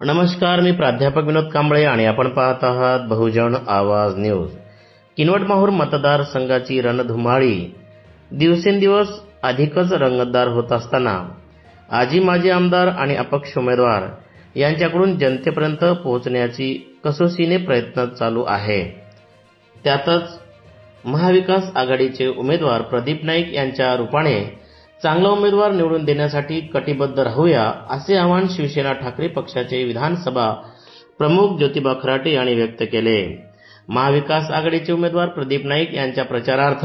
नमस्कार मी प्राध्यापक विनोद कांबळे आणि आपण पाहत आहात बहुजन आवाज न्यूज. किनवट माहूर मतदारसंघाची रणधुमाळी. दिवसेंदिवस अधिकच रंगतदार होत असताना आजी माजी आमदार आणि अपक्ष उमेदवार यांच्याकडून जनतेपर्यंत पोहोचण्याची कसोशीने प्रयत्न चालू आहे. त्यातच महाविकास आघाडीचे उमेदवार प्रदीप नाईक यांच्या रूपाने चांगला उमेदवार निवडून देण्यासाठी कटिबद्ध राहूया असे आवाहन शिवसेना ठाकरे पक्षाचे विधानसभा प्रमुख ज्योतिबा खराटे यांनी व्यक्त केले. महाविकास आघाडीचे उमेदवार प्रदीप नाईक यांच्या प्रचारार्थ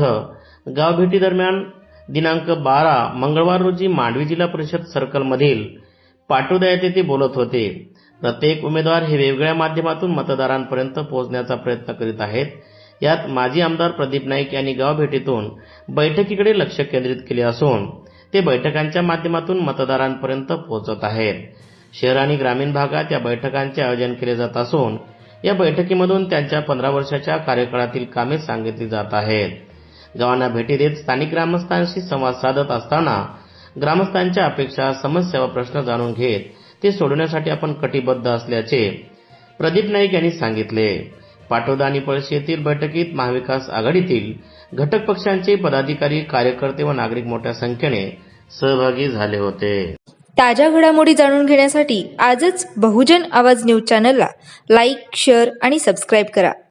गावभेटी दरम्यान दिनांक बारा मंगळवार रोजी मांडवी जिल्हा परिषद सर्कलमधील पाटोदा येथे ते बोलत होते. प्रत्येक उमेदवार हे वेगवेगळ्या माध्यमातून मतदारांपर्यंत पोहोचण्याचा प्रयत्न करीत आहेत. यात माजी आमदार प्रदीप नाईक यांनी गावभेटीतून बैठकीकडे लक्ष केंद्रित केले असून ते बैठकांच्या माध्यमातून मतदारांपर्यंत पोहोचत आहेत. शहर आणि ग्रामीण भागात या बैठकांचे आयोजन केले जात असून या बैठकीमधून त्यांच्या पंधरा वर्षाच्या कार्यकाळातील कामे सांगितली जात आहेत. गावांना भेटी देत स्थानिक ग्रामस्थांशी संवाद साधत असताना ग्रामस्थांच्या अपेक्षा समस्या व प्रश्न जाणून घेत ते सोडवण्यासाठी आपण कटिबद्ध असल्याचे प्रदीप नाईक यांनी सांगितले. पाटोदा आणि पळशी येथील बैठकीत महाविकास आघाडीतील घटक पक्षांचे पदाधिकारी कार्यकर्ते व नागरिक मोठ्या संख्येने सहभागी झाले होते. ताज्या घडामोडी जाणून घेण्यासाठी आजच बहुजन आवाज न्यूज चॅनलला लाईक शेअर आणि सबस्क्राईब करा.